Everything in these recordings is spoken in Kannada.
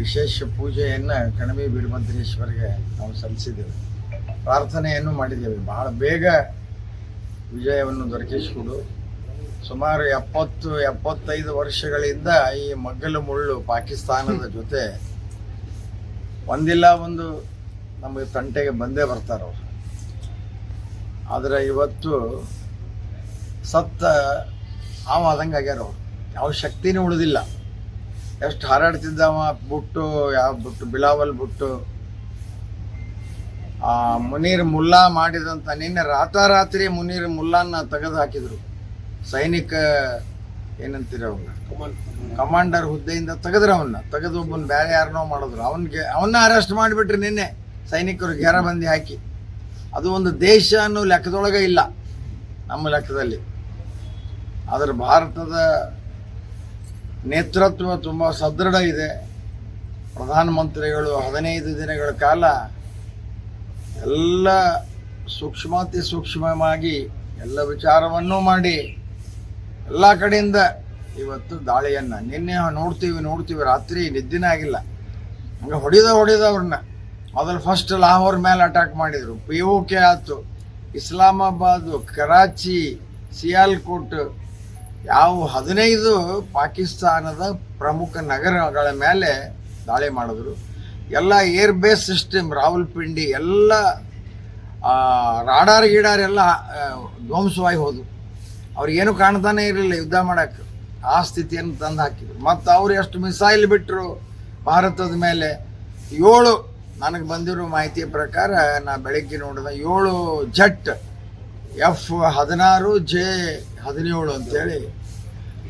ವಿಶೇಷ ಪೂಜೆಯನ್ನು ಕಣವಿ ವೀರಭದ್ರೇಶ್ವರಿಗೆ ನಾವು ಸಲ್ಲಿಸಿದ್ದೇವೆ. ಪ್ರಾರ್ಥನೆಯನ್ನು ಮಾಡಿದ್ದೇವೆ. ಬಹಳ ಬೇಗ ವಿಜಯವನ್ನು ದೊರಕಿಸಿಕೊಡು. ಸುಮಾರು ಎಪ್ಪತ್ತು, ಎಪ್ಪತ್ತೈದು ವರ್ಷಗಳಿಂದ ಈ ಮಗ್ಗಲು ಮುಳ್ಳು ಪಾಕಿಸ್ತಾನದ ಜೊತೆ ಒಂದಿಲ್ಲ ಒಂದು ನಮಗೆ ತಂಟೆಗೆ ಬಂದೇ ಬರ್ತಾರವರು ಆದರೆ ಇವತ್ತು ಸತ್ತ ಆಮ್ ಆದಂಗೆ ಆಗ್ಯಾರ ಅವ್ರು. ಯಾವ ಶಕ್ತಿನೂ ಉಳಿದಿಲ್ಲ. ಎಷ್ಟು ಹಾರಾಡ್ತಿದ್ದಾವ? ಬುಟ್ಟು ಯಾವ ಬುಟ್ಟು? ಬಿಲಾವಲ್ ಬುಟ್ಟು. ಆ ಮುನೀರ್ ಮುಲ್ಲಾ ಮಾಡಿದಂಥ ನಿನ್ನೆ ರಾತಾರಾತ್ರಿ ಮುನೀರ್ ಮುಲ್ಲಾನ ತೆಗೆದು ಹಾಕಿದ್ರು ಸೈನಿಕ ಏನಂತೀರ ಅವನ್ನ ಕಮಾಂಡರ್ ಹುದ್ದೆಯಿಂದ ತೆಗೆದ್ರು ಅವನ್ನ ತೆಗೆದು ಒಬ್ಬನ ಬೇರೆ ಯಾರನ್ನೋ ಮಾಡಿದ್ರು. ಅವನಿಗೆ ಅವನ್ನ ಅರೆಸ್ಟ್ ಮಾಡಿಬಿಟ್ರಿ ನಿನ್ನೆ ಸೈನಿಕರು ಘೇರಬಂದಿ ಹಾಕಿ. ಅದು ಒಂದು ದೇಶ ಅನ್ನೋ ಲೆಕ್ಕದೊಳಗೆ ಇಲ್ಲ ನಮ್ಮ ಲೆಕ್ಕದಲ್ಲಿ. ಆದರೆ ಭಾರತದ ನೇತೃತ್ವ ತುಂಬ ಸದೃಢ ಇದೆ. ಪ್ರಧಾನಮಂತ್ರಿಗಳು ಹದಿನೈದು ದಿನಗಳ ಕಾಲ ಎಲ್ಲ ಸೂಕ್ಷ್ಮಾತಿ ಸೂಕ್ಷ್ಮವಾಗಿ ಎಲ್ಲ ವಿಚಾರವನ್ನು ಮಾಡಿ ಎಲ್ಲ ಕಡೆಯಿಂದ ಇವತ್ತು ದಾಳಿಯನ್ನು ನಿನ್ನೆ ನೋಡ್ತೀವಿ ನೋಡ್ತೀವಿ. ರಾತ್ರಿ ನಿದ್ದಿನ ಆಗಿಲ್ಲ. ಹಂಗೆ ಹೊಡಿದ ಹೊಡಿದ ಅವ್ರನ್ನ. ಮೊದಲು ಫಸ್ಟ್ ಲಾಹೋರ್ ಮೇಲೆ ಅಟ್ಯಾಕ್ ಮಾಡಿದರು. ಪಿ ಓ ಕೆ ಆಯ್ತು. ಇಸ್ಲಾಮಾಬಾದು, ಕರಾಚಿ, ಸಿಯಾಲ್ಕೋಟ್ ಯಾವ ಹದಿನೈದು ಪಾಕಿಸ್ತಾನದ ಪ್ರಮುಖ ನಗರಗಳ ಮೇಲೆ ದಾಳಿ ಮಾಡಿದ್ರು. ಎಲ್ಲ ಏರ್ ಬೇಸ್ ಸಿಸ್ಟಮ್, ರಾವಲ್ಪಿಂಡಿ, ಎಲ್ಲ ರಾಡಾರ್ ಗಿಡಾರ್ ಎಲ್ಲ ಧ್ವಂಸವಾಗಿ ಹೋದವು ಅವ್ರಿಗೇನು ಕಾಣ್ತಾನೆ ಇರಲಿಲ್ಲ ಯುದ್ಧ ಮಾಡೋಕ್ಕೆ. ಆ ಸ್ಥಿತಿಯನ್ನು ತಂದು ಹಾಕಿದ್ರು. ಮತ್ತು ಅವ್ರು ಎಷ್ಟು ಮಿಸೈಲ್ ಬಿಟ್ಟರು ಭಾರತದ ಮೇಲೆ? ಏಳು, ನನಗೆ ಬಂದಿರೋ ಮಾಹಿತಿಯ ಪ್ರಕಾರ ನಾ ಬೆಳಗ್ಗೆ ನೋಡಿದ, ಏಳು ಜಟ್ ಎಫ್ ಹದಿನಾರು ಜೆ ಹದಿನೇಳು ಅಂತೇಳಿ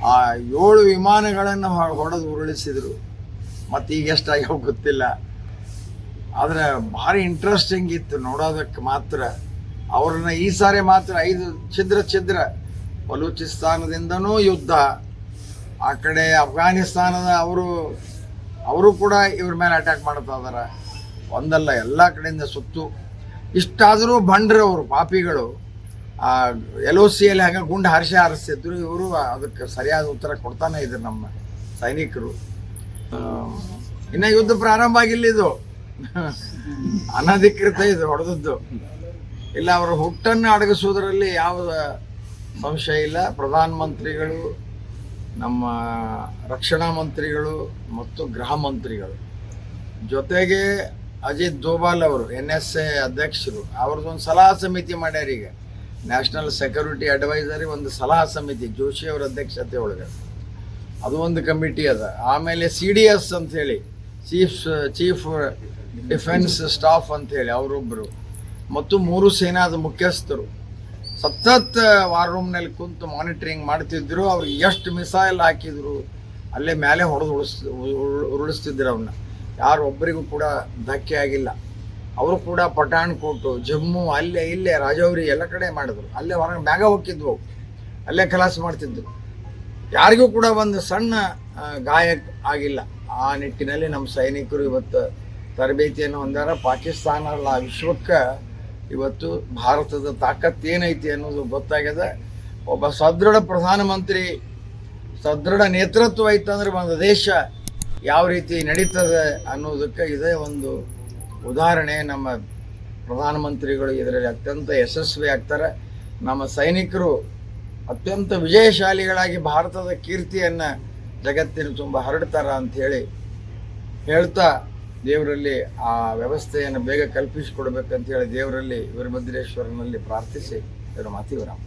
ಆ ಏಳು ವಿಮಾನಗಳನ್ನು ಹೊಡೆದು ಉರುಳಿಸಿದರು. ಮತ್ತು ಈಗ ಎಷ್ಟಾಗ್ಯಾವ ಗೊತ್ತಿಲ್ಲ. ಆದರೆ ಭಾರಿ ಇಂಟ್ರೆಸ್ಟಿಂಗ್ ಇತ್ತು ನೋಡೋದಕ್ಕೆ ಮಾತ್ರ. ಅವ್ರನ್ನ ಈ ಸಾರಿ ಮಾತ್ರ ಐದು ಛಿದ್ರ ಛಿದ್ರ ಬಲೂಚಿಸ್ತಾನದಿಂದನೂ ಯುದ್ಧ. ಆ ಕಡೆ ಅಫ್ಘಾನಿಸ್ತಾನದ ಅವರು ಅವರು ಕೂಡ ಇವ್ರ ಮೇಲೆ ಅಟ್ಯಾಕ್ ಮಾಡ್ತಾ ಇದಾರೆ. ಒಂದಲ್ಲ, ಎಲ್ಲ ಕಡೆಯಿಂದ ಸುತ್ತು. ಇಷ್ಟಾದರೂ ಬಂಡ್ರೆ ಅವರು ಪಾಪಿಗಳು. ಎಲ್ ಒ ಸಿಯಲ್ಲಿ ಹಂಗೆ ಗುಂಡು ಹರ್ಷ ಹಾರಿಸ್ತಿದ್ರು ಇವರು ಅದಕ್ಕೆ ಸರಿಯಾದ ಉತ್ತರ ಕೊಡ್ತಾನೆ ಇದ್ರು ನಮ್ಮ ಸೈನಿಕರು. ಇನ್ನು ಯುದ್ಧ ಪ್ರಾರಂಭ ಆಗಿಲ್ಲ ಇದು. ಅನಧಿಕೃತ ಇದು, ಹೊಡೆದದ್ದು. ಇಲ್ಲ, ಅವರ ಹುಟ್ಟನ್ನು ಅಡಗಿಸುವುದರಲ್ಲಿ ಯಾವ ಸಂಶಯ ಇಲ್ಲ. ಪ್ರಧಾನಮಂತ್ರಿಗಳು ನಮ್ಮ ರಕ್ಷಣಾ ಮಂತ್ರಿಗಳು ಮತ್ತು ಗೃಹ ಮಂತ್ರಿಗಳು. ಜೊತೆಗೆ ಅಜಿತ್ ದೋಬಾಲ್ ಅವರು ಎನ್ ಎಸ್ ಎ ಅಧ್ಯಕ್ಷರು, ಅವ್ರದ್ದೊಂದು ಸಲಹಾ ಸಮಿತಿ ಮಾಡ್ಯಾರ ಈಗ ನ್ಯಾಷನಲ್ ಸೆಕ್ಯೂರಿಟಿ ಅಡ್ವೈಸರಿ ಒಂದು ಸಲಹಾ ಸಮಿತಿ, ಜೋಶಿ ಅವರ ಅಧ್ಯಕ್ಷತೆ ಒಳಗೆ. ಅದು ಒಂದು ಕಮಿಟಿ ಅದ. ಆಮೇಲೆ ಸಿ ಡಿ ಎಸ್ ಅಂತ ಹೇಳಿ ಚೀಫ್ ಚೀಫ್ ಡಿಫೆನ್ಸ್ ಸ್ಟಾಫ್ ಅಂತ ಹೇಳಿ ಅವರೊಬ್ಬರು ಮತ್ತು ಮೂರು ಸೇನಾದ ಮುಖ್ಯಸ್ಥರು. ಸತತ್ ವಾರ್ ರೂಮ್ನಲ್ಲಿ ಕುಂತು ಮಾನಿಟರಿಂಗ್ ಮಾಡ್ತಿದ್ರು. ಅವ್ರು ಎಷ್ಟು ಮಿಸೈಲ್ ಹಾಕಿದ್ರು, ಅಲ್ಲೇ ಮೇಲೆ ಹೊಡೆದು ಉಳಿಸ್ ಉರುಳ್- ಉರುಳಿಸ್ತಿದ್ರು ಅವನ್ನ ಯಾರು ಒಬ್ಬರಿಗೂ ಕೂಡ ಧಕ್ಕೆ ಆಗಿಲ್ಲ. ಅವರು ಕೂಡ ಪಠಾಣ್ಕೋಟು ಜಮ್ಮು, ಅಲ್ಲೇ, ಇಲ್ಲೇ ರಾಜೌರಿ ಎಲ್ಲ ಕಡೆ ಮಾಡಿದ್ರು. ಅಲ್ಲೇ ಹೊರಗೆ ಮ್ಯಾಗ ಹೋಗಿದ್ವು ಅಲ್ಲೇ ಕಲಾಸ ಮಾಡ್ತಿದ್ರು. ಯಾರಿಗೂ ಕೂಡ ಒಂದು ಸಣ್ಣ ಗಾಯ ಆಗಿಲ್ಲ. ಆ ನಿಟ್ಟಿನಲ್ಲಿ ನಮ್ಮ ಸೈನಿಕರು ಇವತ್ತು ತರಬೇತಿಯನ್ನು ಹೊಂದಾರ. ಪಾಕಿಸ್ತಾನ ಅಲ್ಲ ವಿಶ್ವಕ್ಕೆ ಇವತ್ತು ಭಾರತದ ತಾಕತ್ ಏನೈತಿ ಅನ್ನೋದು ಗೊತ್ತಾಗ್ಯದ. ಒಬ್ಬ ಸದೃಢ ಪ್ರಧಾನಮಂತ್ರಿ, ಸದೃಢ ನೇತೃತ್ವ ಐತಂದ್ರೆ ಒಂದು ದೇಶ ಯಾವ ರೀತಿ ನಡೀತದೆ ಅನ್ನೋದಕ್ಕೆ ಇದೇ ಒಂದು ಉದಾಹರಣೆ, ನಮ್ಮ ಪ್ರಧಾನಮಂತ್ರಿಗಳು ಇದರಲ್ಲಿ ಅತ್ಯಂತ ಯಶಸ್ವಿ ಆಗ್ತಾರೆ. ನಮ್ಮ ಸೈನಿಕರು ಅತ್ಯಂತ ವಿಜಯಶಾಲಿಗಳಾಗಿ ಭಾರತದ ಕೀರ್ತಿಯನ್ನು ಜಗತ್ತಿನ ತುಂಬ ಹರಡ್ತಾರ ಅಂಥೇಳಿ ಹೇಳಿ ಹೇಳ್ತಾ ದೇವರಲ್ಲಿ ಆ ವ್ಯವಸ್ಥೆಯನ್ನು ಬೇಗ ಕಲ್ಪಿಸಿಕೊಡ್ಬೇಕಂತ ಹೇಳಿ ದೇವರಲ್ಲಿ ವೀರಭದ್ರೇಶ್ವರನಲ್ಲಿ ಪ್ರಾರ್ಥಿಸಿ. ಇವರು ಮಾತಿ ವಿರಾಮ